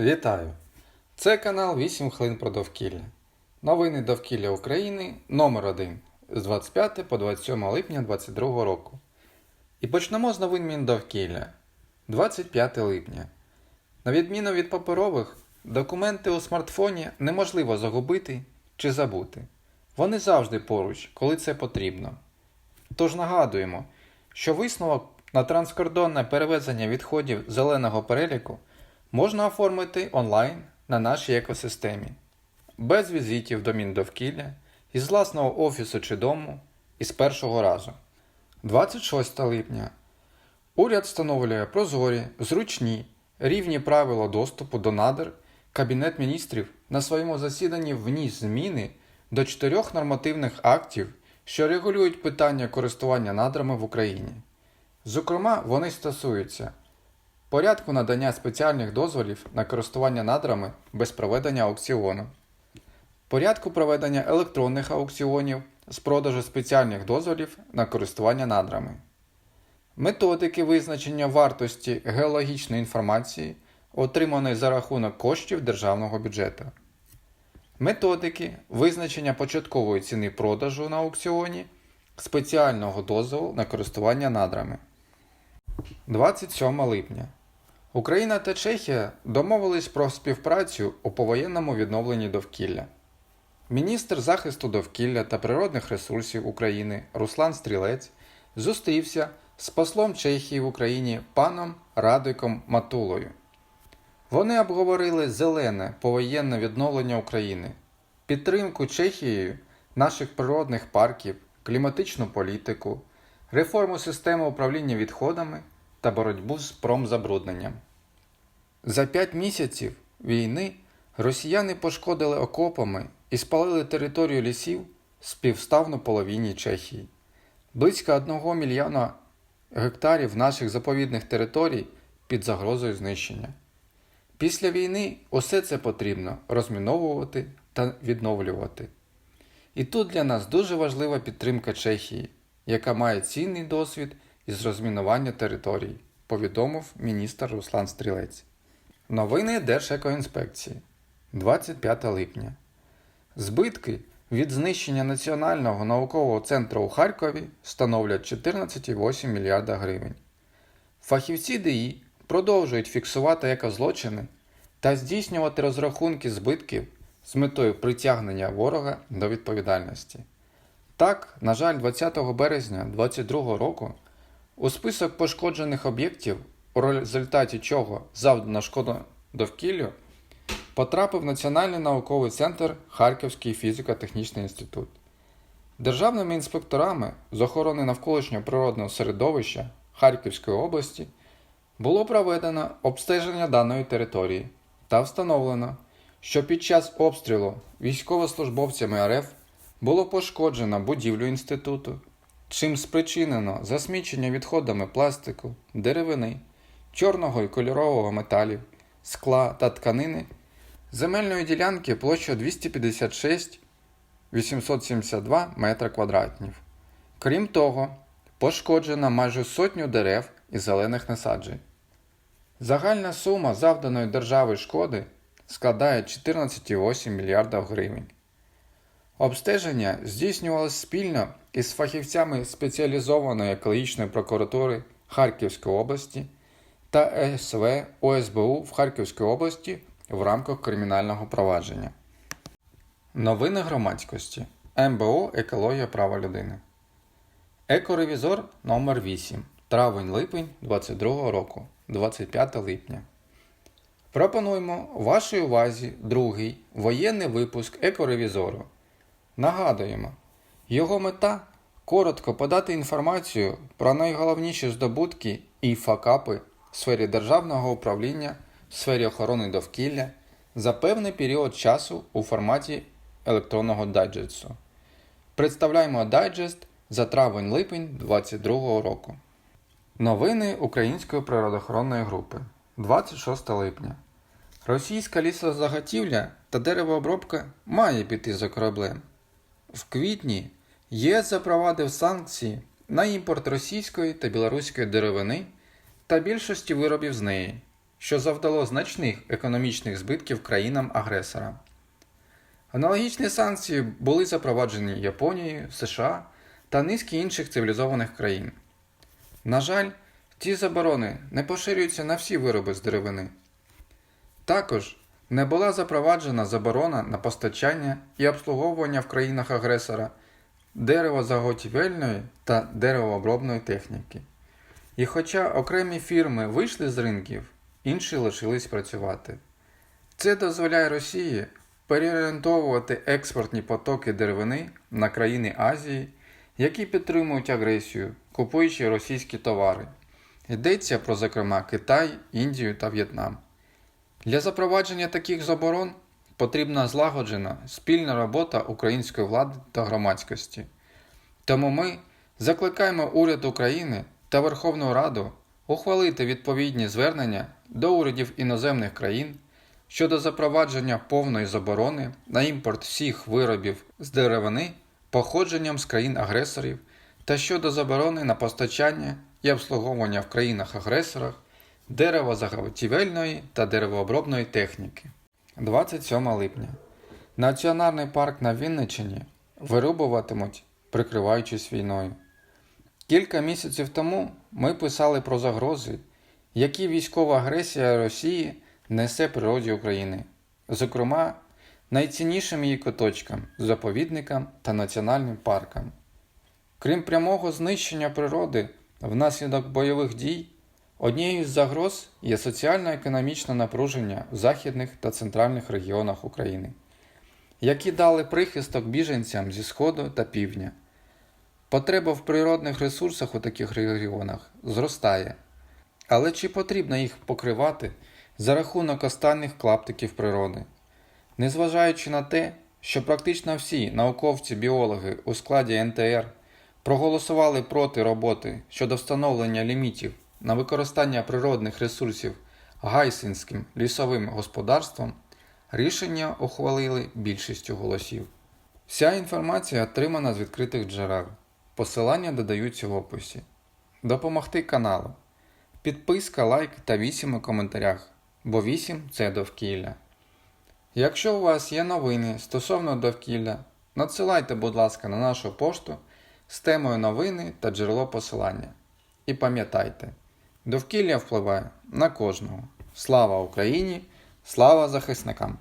Вітаю! Це канал 8 хвилин про довкілля. Новини довкілля України номер 1 з 25 по 27 липня 2022 року. І почнемо з новин Міндовкілля. 25 липня. На відміну від паперових, документи у смартфоні неможливо загубити чи забути. Вони завжди поруч, коли це потрібно. Тож нагадуємо, що висновок на транскордонне перевезення відходів зеленого переліку можна оформити онлайн на нашій екосистемі, без візитів до Міндовкілля, із власного офісу чи дому, і з першого разу. 26 липня. Уряд встановлює прозорі, зручні, рівні правила доступу до надр. Кабінет міністрів на своєму засіданні вніс зміни до чотирьох нормативних актів, що регулюють питання користування надрами в Україні. Зокрема, вони стосуються порядку надання спеціальних дозволів на користування надрами без проведення аукціону, порядку проведення електронних аукціонів з продажу спеціальних дозволів на користування надрами, методики визначення вартості геологічної інформації, отриманої за рахунок коштів державного бюджету, методики визначення початкової ціни продажу на аукціоні, спеціального дозволу на користування надрами. 27 липня. Україна та Чехія домовились про співпрацю у повоєнному відновленні довкілля. Міністр захисту довкілля та природних ресурсів України Руслан Стрілець зустрівся з послом Чехії в Україні паном Радиком Матулою. Вони обговорили зелене повоєнне відновлення України, підтримку Чехією наших природних парків, кліматичну політику, реформу системи управління відходами та боротьбу з промзабрудненням. За п'ять місяців війни росіяни пошкодили окопами і спалили територію лісів співставно половині Чехії. Близько 1 мільйона гектарів наших заповідних територій під загрозою знищення. Після війни усе це потрібно розміновувати та відновлювати. І тут для нас дуже важлива підтримка Чехії, яка має цінний досвід із розмінування територій, повідомив міністр Руслан Стрілець. Новини Держекоінспекції 25 липня. Збитки від знищення Національного наукового центру у Харкові становлять 14,8 мільярда гривень. Фахівці ДІ продовжують фіксувати екозлочини та здійснювати розрахунки збитків з метою притягнення ворога до відповідальності. Так, на жаль, 20 березня 2022 року у список пошкоджених об'єктів, у результаті чого завдана шкода довкіллю, потрапив Національний науковий центр Харківський фізико-технічний інститут. Державними інспекторами з охорони навколишнього природного середовища Харківської області було проведено обстеження даної території та встановлено, що під час обстрілу військовослужбовцями РФ було пошкоджено будівлю інституту, чим спричинено засмічення відходами пластику, деревини, чорного і кольорового металів, скла та тканини земельної ділянки площею 256 872 метра квадратів. Крім того, пошкоджено майже сотню дерев і зелених насаджень. Загальна сума завданої держави шкоди складає 14,8 мільярда гривень. Обстеження здійснювалося спільно із фахівцями спеціалізованої екологічної прокуратури Харківської області та СВ ОСБУ в Харківській області в рамках кримінального провадження. Новини громадськості МБО Екологія права людини. Екоревізор номер 8 травень-липень 2022 року, 25 липня. Пропонуємо вашій увазі другий воєнний випуск екоревізору. Нагадуємо, його мета коротко подати інформацію про найголовніші здобутки і факапи в сфері державного управління, в сфері охорони довкілля за певний період часу у форматі електронного дайджесту. Представляємо дайджест за травень-липень 2022 року. Новини Української природоохоронної групи 26 липня. Російська лісозаготівля та деревообробка має піти за кораблем. В квітні ЄС запровадив санкції на імпорт російської та білоруської деревини та більшості виробів з неї. що завдало значних економічних збитків країнам-агресорам. Аналогічні санкції були запроваджені Японією, США та низки інших цивілізованих країн. На жаль, ці заборони не поширюються на всі вироби з деревини. Також не була запроваджена заборона на постачання і обслуговування в країнах-агресора деревозаготівельної та деревообробної техніки. І хоча окремі фірми вийшли з ринків, інші лишились працювати. Це дозволяє Росії переорієнтовувати експортні потоки деревини на країни Азії, які підтримують агресію, купуючи російські товари. Йдеться про, зокрема, Китай, Індію та В'єтнам. Для запровадження таких заборон потрібна злагоджена спільна робота української влади та громадськості. Тому ми закликаємо уряд України та Верховну Раду ухвалити відповідні звернення до урядів іноземних країн щодо запровадження повної заборони на імпорт всіх виробів з деревини походженням з країн-агресорів та щодо заборони на постачання і обслуговування в країнах-агресорах деревозаготівельної та деревообробної техніки. 27 липня. Національний парк на Вінниччині вирубуватимуть, прикриваючись війною. Кілька місяців тому ми писали про загрози, які військова агресія Росії несе природі України, зокрема, найціннішим її куточкам, заповідникам та національним паркам. Крім прямого знищення природи внаслідок бойових дій, однією з загроз є соціально-економічне напруження в західних та центральних регіонах України, які дали прихисток біженцям зі Сходу та Півдня. Потреба в природних ресурсах у таких регіонах зростає. Але чи потрібно їх покривати за рахунок останніх клаптиків природи? Незважаючи на те, що практично всі науковці-біологи у складі НТР проголосували проти роботи щодо встановлення лімітів на використання природних ресурсів гайсинським лісовим господарством, рішення ухвалили більшістю голосів. Вся інформація отримана з відкритих джерел. Посилання додаються в описі. Допомогти каналу. Підписка, лайк та 8 у коментарях, бо 8 це довкілля. Якщо у вас є новини стосовно довкілля, надсилайте, будь ласка, на нашу пошту з темою новини та джерело посилання. І пам'ятайте, довкілля впливає на кожного. Слава Україні! Слава захисникам!